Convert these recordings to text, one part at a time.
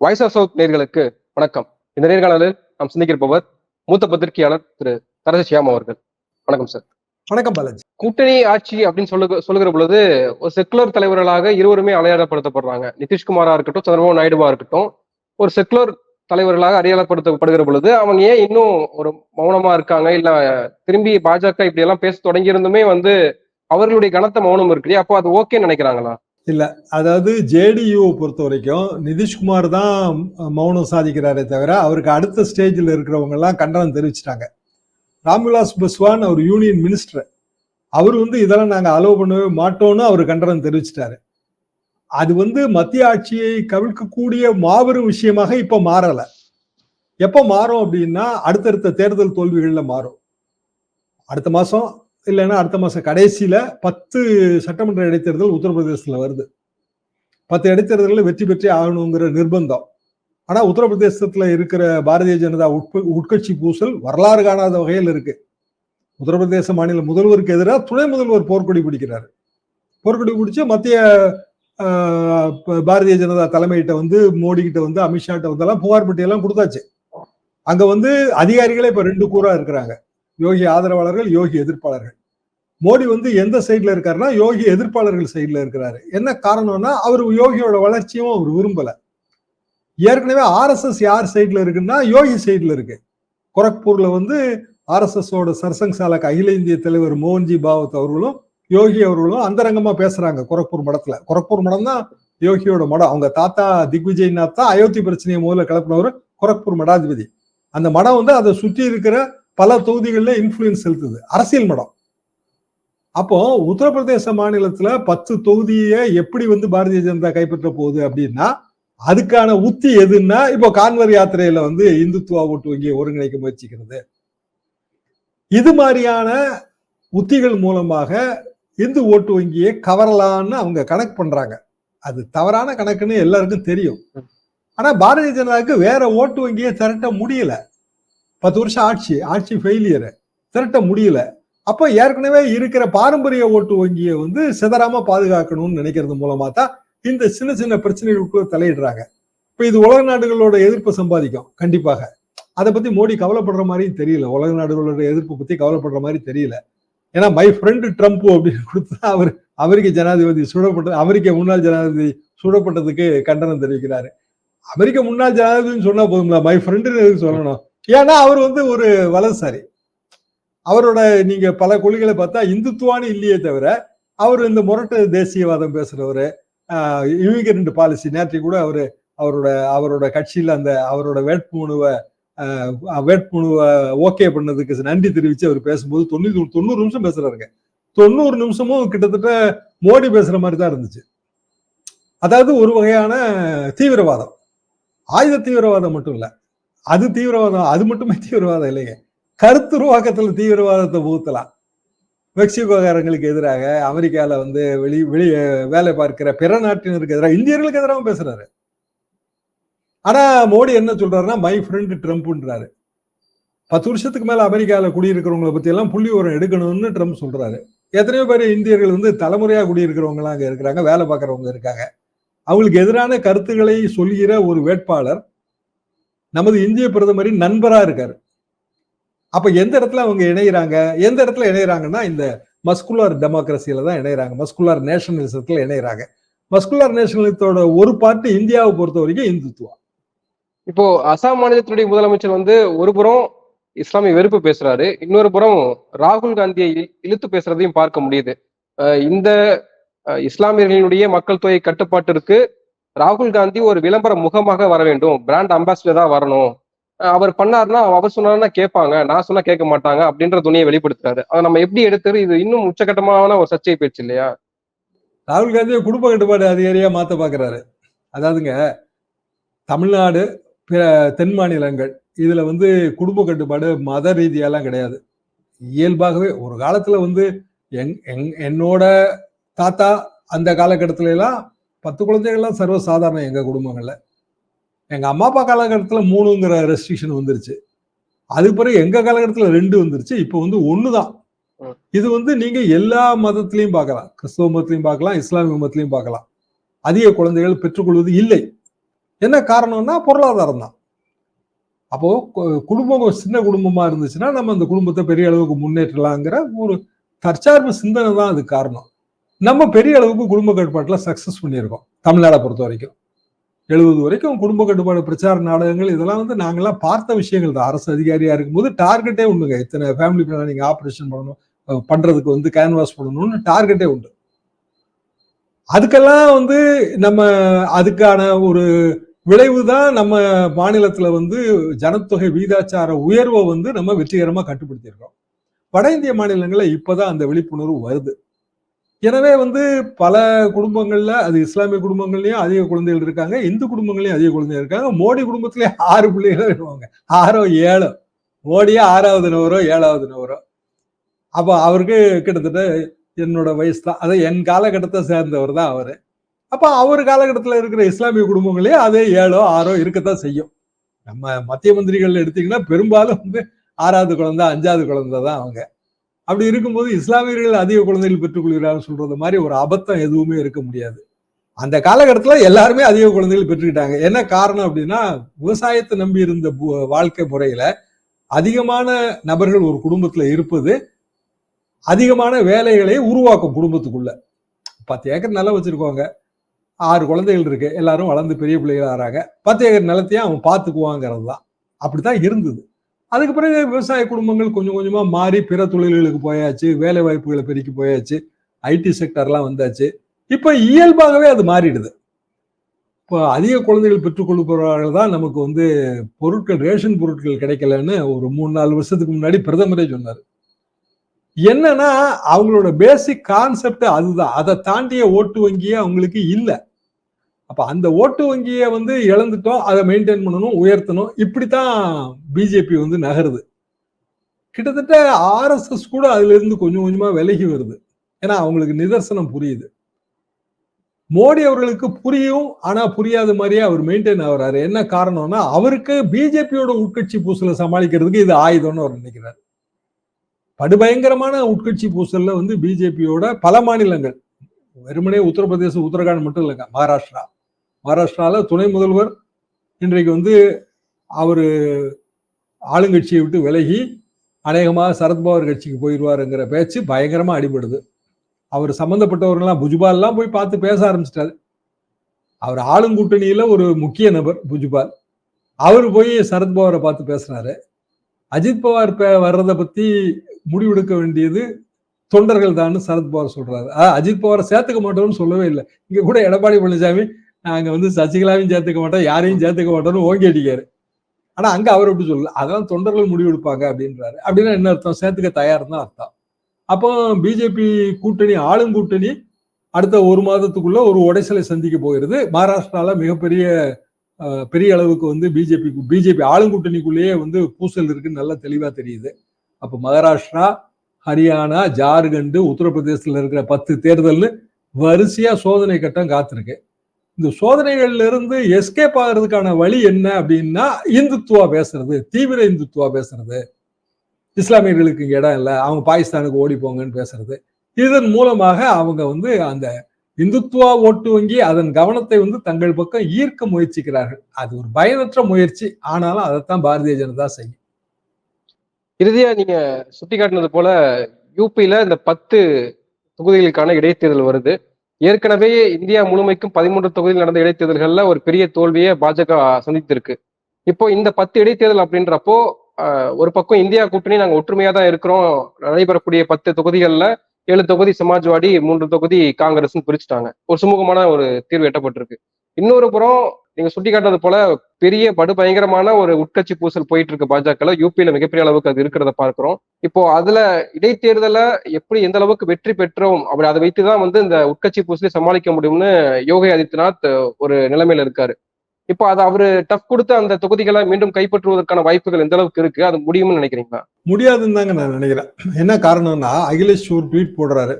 Voice of south நேர்களுக்கு வணக்கம். இந்த நேர்காணலில் நாம் சிந்திக்கிருப்பவர் மூத்த பத்திரிகையாளர் திரு தரச சியாம் அவர்கள். வணக்கம் சார் வணக்கம் பாலாஜி. கூட்டணி ஆட்சி அப்படின்னு சொல்லு சொல்லுகிற பொழுது ஒரு செக்குலர் தலைவர்களாக இருவருமே அடையாளப்படுத்தப்படுறாங்க. நிதிஷ்குமாரா இருக்கட்டும் சந்திரபாபு நாயுடுவா இருக்கட்டும் ஒரு செக்குலர் தலைவர்களாக அடையாளப்படுத்தப்படுகிற பொழுது அவங்க ஏன் இன்னும் ஒரு மௌனமா இருக்காங்க? இல்ல திரும்பி பாஜக இப்படி எல்லாம் பேச தொடங்கி இருந்துமே வந்து அவர்களுடைய கனத்த மௌனம் இருக்கு அப்போ அது ஓகேன்னு நினைக்கிறாங்களா? இல்லை அதாவது ஜேடியூவை பொறுத்த வரைக்கும் நிதிஷ்குமார் தான் மௌனம் சாதிக்கிறாரே தவிர அவருக்கு அடுத்த ஸ்டேஜில் இருக்கிறவங்க எல்லாம் கண்டனம் தெரிவிச்சிட்டாங்க. ராம்விலாஸ் பஸ்வான் அவர் யூனியன் மினிஸ்டர். அவர் வந்து இதெல்லாம் நாங்கள் அலோவ் பண்ணவே மாட்டோம்னு அவர் கண்டனம் தெரிவிச்சிட்டாரு. அது வந்து மத்திய ஆட்சியை கவிழ்க்கக்கூடிய மாபெரும் விஷயமாக இப்போ மாறலை. எப்போ மாறும் அப்படின்னா அடுத்தடுத்த தேர்தல் தோல்விகளில் மாறும். அடுத்த மாதம் இல்லைன்னா அடுத்த மாசம் கடைசியில பத்து சட்டமன்ற இடைத்தேர்தல் உத்தரப்பிரதேசத்தில் வருது. பத்து இடைத்தேர்தலில் வெற்றி பெற்றே ஆகணுங்கிற நிர்பந்தம். ஆனா உத்தரப்பிரதேசத்தில் இருக்கிற பாரதிய ஜனதா உட்ப உட்கட்சி பூசல் வரலாறு காணாத வகையில் இருக்கு. உத்தரப்பிரதேச மாநில முதல்வருக்கு எதிராக துணை முதல்வர் போர்க்கொடி பிடிக்கிறாரு. போர்க்கொடி பிடிச்சு மத்திய பாரதிய ஜனதா தலைமையிட்ட வந்து மோடி கிட்ட வந்து அமித்ஷாட்ட வந்தெல்லாம் புகார் பட்டியெல்லாம் கொடுத்தாச்சு. அங்க வந்து அதிகாரிகளே இப்ப ரெண்டு கூறா இருக்கிறாங்க. யோகி ஆதரவாளர்கள் யோகி எதிர்ப்பாளர்கள். மோடி வந்து எந்த சைட்ல இருக்காருன்னா யோகி எதிர்ப்பாளர்கள் சைட்ல இருக்கிறாரு. என்ன காரணம்னா அவர் யோகியோட வளர்ச்சியும் அவர் விரும்பல. ஏற்கனவே ஆர்எஸ்எஸ் யார் சைட்ல இருக்குன்னா யோகி சைட்ல இருக்கு. கொரக்பூர்ல வந்து ஆர்எஸ்எஸோட சர்சங் சாலக் அகில இந்திய தலைவர் மோகன்ஜி பாவத் அவர்களும் யோகி அவர்களும் அந்தரங்கமா பேசுறாங்க கொரக்பூர் மடத்துல. கொரக்பூர் மடம் தான் யோகியோட மடம். அவங்க தாத்தா திக்விஜய்நாத் தான் அயோத்தி பிரச்சனையை முதல்ல கிளப்பினவர் கொரக்பூர் மடாதிபதி. அந்த மடம் வந்து அதை சுற்றி இருக்கிற பல தொகுதிகளில் இன்ஃப்ளூயன்ஸ் செலுத்துது. அரசியல் மடம். அப்போ உத்தரப்பிரதேச மாநிலத்துல பத்து தொகுதியை எப்படி வந்து பாரதிய ஜனதா கைப்பற்ற போகுது அப்படின்னா அதுக்கான உத்தி எதுன்னா இப்போ கான்வர் யாத்திரையில வந்து இந்துத்துவா ஓட்டு வங்கியை ஒருங்கிணைக்க முயற்சிக்கிறது. இது மாதிரியான உத்திகள் மூலமாக இந்து ஓட்டு வங்கியை கவரலான்னு அவங்க கணக்கு பண்றாங்க. அது தவறான கணக்குன்னு எல்லாருக்கும் தெரியும். ஆனா பாரதிய ஜனதாவுக்கு வேற ஓட்டு வங்கியை திரட்ட முடியல. பத்து வருஷம் ஆட்சி ஆட்சி ஃபெயிலியர் திரட்ட முடியல. அப்போ ஏற்கனவே இருக்கிற பாரம்பரிய ஓட்டு வங்கியை வந்து சிதறாம பாதுகாக்கணும்னு நினைக்கிறது மூலமா தான் இந்த சின்ன சின்ன பிரச்சனைகளுக்குள்ள தலையிடுறாங்க. இப்போ இது உலக நாடுகளோட எதிர்ப்பை சம்பாதிக்கும் கண்டிப்பாக. அதை பத்தி மோடி கவலைப்படுற மாதிரியும் தெரியல. உலக நாடுகளோட எதிர்ப்பை பத்தி கவலைப்படுற மாதிரி தெரியல. ஏன்னா மை ஃப்ரெண்டு ட்ரம்ப் அப்படின்னு கொடுத்தா அவர் அமெரிக்க ஜனாதிபதி சுடப்பட்டது அமெரிக்க முன்னாள் ஜனாதிபதி சுடப்பட்டதுக்கு கண்டனம் தெரிவிக்கிறாரு. அமெரிக்க முன்னாள் ஜனாதிபதினு சொன்னா போதுங்களா மை ஃப்ரெண்டுன்னு சொல்லணும்? ஏன்னா அவர் வந்து ஒரு வலதுசாரி. அவரோட நீங்க பல கொள்கைகளை பார்த்தா இந்துத்துவானு இல்லையே தவிர அவர் இந்த முரட்டு தேசியவாதம் பேசுறவரு இமிகிரண்ட் பாலிசி நேற்று கூட அவர் அவரோட அவரோட கட்சியில அந்த அவரோட வேட்புமனுவை வேட்புமனுவை ஓகே பண்ணதுக்கு நன்றி தெரிவிச்சு அவர் பேசும்போது தொண்ணூத்தி தொண்ணூறு நிமிஷம் பேசுறாருங்க. தொண்ணூறு நிமிஷமும் கிட்டத்தட்ட மோடி பேசுற மாதிரி தான் இருந்துச்சு. அதாவது ஒரு வகையான தீவிரவாதம். ஆயுத தீவிரவாதம் மட்டும் இல்ல. அது தீவிரவாதம் அது மட்டுமே தீவிரவாதம் இல்லைங்க. கருத்துருவாக்கத்துல தீவிரவாதத்தை புகுத்தலாம் மெக்சிகோகாரங்களுக்கு எதிராக அமெரிக்காவில் வந்து வெளி வெளி வேலை பார்க்கிற பிற நாட்டினருக்கு எதிராக இந்தியர்களுக்கு எதிராக பேசுறாரு. ஆனா மோடி என்ன சொல்றாருன்னா மை ஃப்ரெண்டு ட்ரம்ப்ன்றாரு. பத்து வருஷத்துக்கு மேல அமெரிக்காவில் குடியிருக்கிறவங்களை பத்தி எல்லாம் புள்ளி உரம் எடுக்கணும்னு ட்ரம்ப் சொல்றாரு. எத்தனையோ பேர் இந்தியர்கள் வந்து தலைமுறையா குடியிருக்கிறவங்களாம் அங்கே இருக்கிறாங்க வேலை பார்க்குறவங்க இருக்காங்க. அவங்களுக்கு எதிரான கருத்துக்களை சொல்கிற ஒரு வேட்பாளர் நமது இந்திய பிரதமரின் நண்பரா இருக்காரு. அப்ப எந்த இடத்துல அவங்க இணையிறாங்க? எந்த இடத்துல இணையிறாங்கன்னா இந்த மஸ்குலார் டெமோக்ரஸியில தான் இணையிறாங்க. மஸ்குலார் நேஷனலிசத்துல இணையிறாங்க. மஸ்குலார் நேஷனலிசத்தோட ஒரு பார்ட்டு இந்தியாவை பொறுத்த வரைக்கும் இந்துத்துவா இப்போ அசாம் மாநிலத்தினுடைய முதலமைச்சர் வந்து ஒரு புறம் இஸ்லாமிய வெறுப்பு பேசுறாரு இன்னொரு புறம் ராகுல் காந்தியை இழுத்து பேசுறதையும் பார்க்க முடியுது. இந்த இஸ்லாமியர்களுடைய மக்கள் தொகை கட்டுப்பாட்டிற்கு ராகுல் காந்தி ஒரு விளம்பர முகமாக வர வேண்டும். பிராண்ட் அம்பாசிடரா வரணும். அவர் பண்ணாருன்னா அவர் சொன்னார்னா கேட்பாங்க. நான் சொன்னா கேட்க மாட்டாங்க அப்படின்ற துணியை வெளிப்படுத்துறாரு. அதை நம்ம எப்படி எடுத்துரு? இது இன்னும் உச்சகட்டமான ஒரு சர்ச்சை போயிடுச்சு இல்லையா? ராகுல் காந்தியை குடும்ப கட்டுப்பாடு அதிகாரியா மாத்த பாக்குறாரு. அதாவதுங்க தமிழ்நாடு பிற தென் மாநிலங்கள் இதுல வந்து குடும்ப கட்டுப்பாடு மத ரீதியெல்லாம் கிடையாது. இயல்பாகவே ஒரு காலத்துல வந்து எங் எங் என்னோட தாத்தா அந்த காலகட்டத்துல எல்லாம் பத்து குழந்தைகள்லாம் சர்வசாதாரணம் எங்க குடும்பங்கள்ல. எங்க அம்மா அப்பா காலகட்டத்துல மூணுங்கிற ரெஸ்ட்ரிக்ஷன் வந்துருச்சு. அதுக்கு பிறகு எங்க காலகட்டத்துல ரெண்டு வந்துருச்சு. இப்போ வந்து ஒண்ணுதான். இது வந்து நீங்க எல்லா மதத்திலையும் பார்க்கலாம். கிறிஸ்தவ மதத்திலையும் பார்க்கலாம் இஸ்லாமிய மதத்திலையும் பார்க்கலாம். அதிக குழந்தைகள் பெற்றுக்கொள்வது இல்லை. என்ன காரணம்னா பொருளாதாரம் தான். அப்போ குடும்பம் சின்ன குடும்பமா இருந்துச்சுன்னா நம்ம அந்த குடும்பத்தை பெரிய அளவுக்கு முன்னேற்றலாங்கிற ஒரு தற்சார்பு சிந்தனை தான் அது காரணம். நம்ம பெரிய அளவுக்கு குடும்ப கட்டுப்பாட்டில் சக்ஸஸ் பண்ணியிருக்கோம். தமிழ்நாடை பொறுத்த வரைக்கும். எழுபது வரைக்கும் குடும்ப கட்டுப்பாடு பிரச்சார நாடகங்கள் இதெல்லாம் வந்து நாங்களாம் பார்த்த விஷயங்கள் தான். அரசு அதிகாரியாக இருக்கும்போது டார்கெட்டே உண்டுங்க. இத்தனை ஃபேமிலி பிளானிங் ஆப்ரேஷன் பண்ணணும் பண்ணுறதுக்கு வந்து கேன்வாஸ் பண்ணணும்னு டார்கெட்டே உண்டு. அதுக்கெல்லாம் வந்து நம்ம அதுக்கான ஒரு விளைவு தான் நம்ம மாநிலத்தில் வந்து ஜனத்தொகை வீதாச்சார உயர்வை வந்து நம்ம வெற்றிகரமாக கட்டுப்படுத்தியிருக்கோம். வட இந்திய மாநிலங்களில் இப்போ தான் அந்த விழிப்புணர்வு வருது. எனவே வந்து பல குடும்பங்கள்ல அது இஸ்லாமிய குடும்பங்கள்லயும் அதிக குழந்தைகள் இருக்காங்க இந்து குடும்பங்களையும் அதிக குழந்தைகள் இருக்காங்க. மோடி குடும்பத்திலே ஆறு பிள்ளைகள் இருவாங்க ஆறோ ஏழோ. மோடியே ஆறாவது நவரோ ஏழாவது நவரோ. அப்போ அவருக்கு கிட்டத்தட்ட என்னோட வயசு தான். அதை என் காலகட்டத்தை சேர்ந்தவர் தான் அவர். அப்போ அவர் காலகட்டத்தில் இருக்கிற இஸ்லாமிய குடும்பங்களே அதே ஏழோ ஆறோ இருக்கத்தான் செய்யும். நம்ம மத்திய மந்திரிகள் எடுத்தீங்கன்னா பெரும்பாலும் வந்து ஆறாவது குழந்தை அஞ்சாவது குழந்தை தான் அவங்க. அப்படி இருக்கும்போது இஸ்லாமியர்கள் அதிக குழந்தைகள் பெற்றுக்கொள்கிறார்கள் சொல்றது மாதிரி ஒரு அபத்தம் எதுவுமே இருக்க முடியாது. அந்த காலகட்டத்தில் எல்லாருமே அதிக குழந்தைகள் பெற்றுக்கிட்டாங்க. என்ன காரணம் அப்படின்னா விவசாயத்தை நம்பி இருந்த பு- வாழ்க்கை முறையில அதிகமான நபர்கள் ஒரு குடும்பத்துல இருப்பது அதிகமான வேலைகளை உருவாக்கும் குடும்பத்துக்குள்ள. பத்து ஏக்கர் நிலம் வச்சிருக்கோங்க ஆறு குழந்தைகள் இருக்கு. எல்லாரும் வளர்ந்து பெரிய பிள்ளைகள் ஆறாங்க பத்து ஏக்கர் நிலத்தையும் அவன் பார்த்துக்குவாங்கிறது தான் அப்படித்தான் இருந்தது. அதுக்கு பிறகு விவசாய குடும்பங்கள் கொஞ்சம் கொஞ்சமாக மாறி பிற தொழில்களுக்கு போயாச்சு வேலை வாய்ப்புகளை பெருக்கி போயாச்சு ஐடி செக்டர்லாம் வந்தாச்சு. இப்போ இயல்பாகவே அது மாறிடுது. இப்போ அதிக குழந்தைகள் பெற்றுக்கொள்பவர்கள் தான் நமக்கு வந்து பொருட்கள் ரேஷன் பொருட்கள் கிடைக்கலன்னு ஒரு மூணு நாலு வருஷத்துக்கு முன்னாடி பிரதமரே சொன்னார். என்னன்னா அவங்களோட பேசிக் கான்செப்ட் அதுதான் அதை தாண்டிய ஓட்டு வங்கியே அவங்களுக்கு இல்லை. அப்ப அந்த ஓட்டு வங்கியை வந்து இழந்துட்டோம் அதை மெயின்டைன் பண்ணணும் உயர்த்தணும். இப்படித்தான் பிஜேபி வந்து நகருது. கிட்டத்தட்ட ஆர்எஸ்எஸ் கூட அதுல இருந்து கொஞ்சம் கொஞ்சமா விலகி வருது. ஏன்னா அவங்களுக்கு நிதர்சனம் புரியுது. மோடி அவர்களுக்கு புரியும் ஆனா புரியாத மாதிரியே அவர் மெயின்டைன் ஆகுறாரு. என்ன காரணம்னா அவருக்கு பிஜேபியோட உட்கட்சி பூசலை சமாளிக்கிறதுக்கு இது ஆயுதம்னு அவர் நினைக்கிறார். படுபயங்கரமான உட்கட்சி பூசல்ல வந்து பிஜேபியோட பல மாநிலங்கள் வெறுமனே உத்தரப்பிரதேசம் உத்தரகாண்ட் மட்டும் இல்லைங்க மகாராஷ்டிரா மகாராஷ்டிராவில் துணை முதல்வர் இன்றைக்கு வந்து அவர் ஆளுங்கட்சியை விட்டு விலகி அநேகமாக சரத்பவார் கட்சிக்கு போயிடுவாருங்கிற பேச்சு பயங்கரமாக அடிபடுது. அவர் சம்மந்தப்பட்டவர்கள்லாம் புஜ்பால்லாம் போய் பார்த்து பேச ஆரம்பிச்சிட்டாரு. அவர் ஆளுங்கூட்டணியில் ஒரு முக்கிய நபர் புஜ்பால். அவர் போய் சரத்பவாரை பார்த்து பேசுறாரு. அஜித் பவார் பே- வர்றதை பற்றி முடிவெடுக்க வேண்டியது தொண்டர்கள் தான் சரத்பவார் சொல்றாரு. அஜித் பவாரை சேர்த்துக்க மாட்டோம்னு சொல்லவே இல்லை. இங்கே கூட எடப்பாடி பழனிசாமி நாங்க வந்து சசிகலாவையும் சேர்த்துக்க மாட்டோம் யாரையும் சேர்த்துக்க மாட்டோம்னு ஓகே அடிக்காரு. ஆனா அங்க அவர் எப்படி சொல்லல. அதெல்லாம் தொண்டர்கள் முடிவெடுப்பாங்க அப்படின்றாரு. அப்படின்னா என்ன அர்த்தம்? சேர்த்துக்க தயார் தான் அர்த்தம். அப்போ பிஜேபி கூட்டணி ஆளும் கூட்டணி அடுத்த ஒரு மாதத்துக்குள்ள ஒரு உடைசலை சந்திக்க போகிறது. மகாராஷ்டிரால மிகப்பெரிய பெரிய அளவுக்கு வந்து பிஜேபி பிஜேபி ஆளுங்கூட்டணிக்குள்ளேயே வந்து பூசல் இருக்குன்னு நல்லா தெளிவா தெரியுது. அப்போ மகாராஷ்டிரா ஹரியானா ஜார்க்கண்ட் உத்தரப்பிரதேசத்தில் இருக்கிற பத்து தேர்தல்னு வரிசையா சோதனை கட்டம் காத்திருக்கு. இந்த சோதனைகள்ல இருந்து எஸ்கேப் ஆகிறதுக்கான வழி என்ன அப்படின்னா இந்துத்துவா பேசுறது தீவிர இந்துத்துவா பேசுறது. இஸ்லாமியர்களுக்கு இடம் இல்லை அவங்க பாகிஸ்தானுக்கு ஓடி போங்கன்னு பேசுறது. இதன் மூலமாக அவங்க வந்து அந்த இந்துத்துவா ஓட்டு வங்கி அதன் கவனத்தை வந்து தங்கள் பக்கம் ஈர்க்க முயற்சிக்கிறார்கள். அது ஒரு பயனற்ற முயற்சி. ஆனாலும் அதைத்தான் பாரதிய ஜனதா செய்யும். இறுதியா நீங்க சுட்டிக்காட்டினது போல யூபியில இந்த பத்து தொகுதிகளுக்கான இடைத்தேர்தல் வருது. ஏற்கனவே இந்தியா முழுமைக்கும் பதிமூன்று தொகுதியில் நடந்த இடைத்தேர்தல்கள்ல ஒரு பெரிய தோல்வியை பாஜக சந்தித்திருக்கு. இப்போ இந்த பத்து இடைத்தேர்தல் அப்படின்றப்போ ஒரு பக்கம் இந்தியா கூட்டணி நாங்க ஒற்றுமையா தான் இருக்கிறோம். நடைபெறக்கூடிய பத்து தொகுதிகள்ல ஏழு தொகுதி சமாஜ்வாடி மூன்று தொகுதி காங்கிரஸ்ன்னு பிரிச்சுட்டாங்க. ஒரு சுமூகமான ஒரு தீர்வு எட்டப்பட்டிருக்கு. இன்னொரு புறம் நீங்க சுட்டிக்காட்டினது போல பெரிய படு பயங்கரமான ஒரு உட்கட்சி பூசல் போயிட்டு இருக்கு பாஜக யூபியில மிகப்பெரிய அளவுக்கு அது இருக்கிறத பார்க்கிறோம். இப்போ அதுல இடைத்தேர்தல எப்படி எந்த அளவுக்கு வெற்றி பெற்றோம்? அப்படி அதை வைத்துதான் வந்து இந்த உட்கட்சி பூசலை சமாளிக்க முடியும்னு யோகி ஆதித்யநாத் ஒரு நிலைமையில இருக்காரு. இப்போ அது அவரு டஃப் கொடுத்து அந்த தொகுதிகளை மீண்டும் கைப்பற்றுவதற்கான வாய்ப்புகள் எந்த அளவுக்கு இருக்கு? அது முடியும்னு நினைக்கிறீங்களா? முடியாதுன்னு தாங்க நான் நினைக்கிறேன். என்ன காரணம்னா அகிலேஷ் ஒரு ட்வீட் போடுறாரு.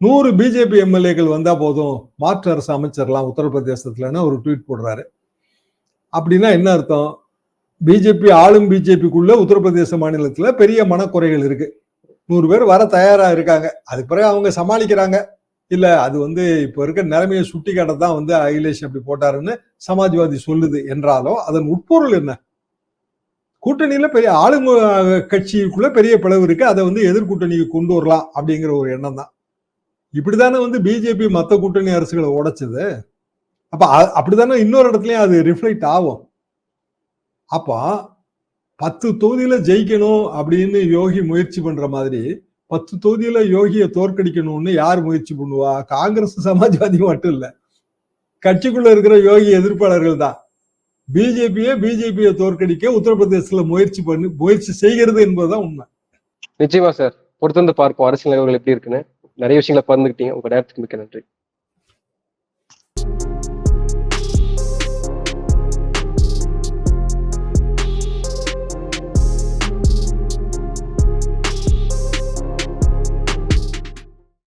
நூறு பிஜேபி எம்எல்ஏக்கள் வந்தா போதும். மாற்று அரசு அமைச்சர்லாம் உத்தரப்பிரதேசத்துலன்னு ஒரு ட்வீட் போடுறாரு. அப்படின்னா என்ன அர்த்தம்? பிஜேபி ஆளும் பிஜேபிக்குள்ள உத்தரப்பிரதேச மாநிலத்துல பெரிய மனக்குறைகள் இருக்கு. நூறு பேர் வர தயாரா இருக்காங்க. அதுக்கு பிறகு அவங்க சமாளிக்கிறாங்க. இல்ல அது வந்து இப்ப இருக்க நிலைமையை சுட்டி தான் வந்து அகிலேஷ் அப்படி போட்டாருன்னு சமாஜ்வாதி சொல்லுது என்றாலும் அதன் உட்பொருள் என்ன? கூட்டணியில பெரிய ஆளுங்க கட்சிக்குள்ள பெரிய பிளவு இருக்கு. அதை வந்து எதிர்கூட்டணிக்கு கொண்டு வரலாம் அப்படிங்கிற ஒரு எண்ணம் தான். இப்படிதானே வந்து பிஜேபி மத்த கூட்டணி அரசுகளை உடைச்சது. அப்ப அ- இன்னொரு இடத்துலயும் அது ரிஃப்ளெக்ட் ஆகும். அப்போ பத்து தொகுதியில ஜெயிக்கணும் அப்படின்னு யோகி முயற்சி பண்ற மாதிரி பத்து தொகுதியில யோகியை தோற்கடிக்கணும்னு யார் முயற்சி பண்ணுவா? காங்கிரஸ் சமாஜ்வாதி மட்டும் இல்ல. கட்சிக்குள்ள இருக்கிற யோகி எதிர்ப்பாளர்கள் தான். பிஜேபியை பிஜேபியை தோற்கடிக்க உத்தரப்பிரதேசத்துல முயற்சி பண்ணி முயற்சி செய்கிறது என்பதுதான் உண்மை. நிச்சயமா சார். பொறுத்திருந்து பார்ப்போம். அரசியல் நிலவரங்கள் எப்படி இருக்குன்னு. நிறைய விஷயங்களை பகிர்ந்துக்கிட்டீங்க. உங்க நேரத்துக்கு மிக்க நன்றி.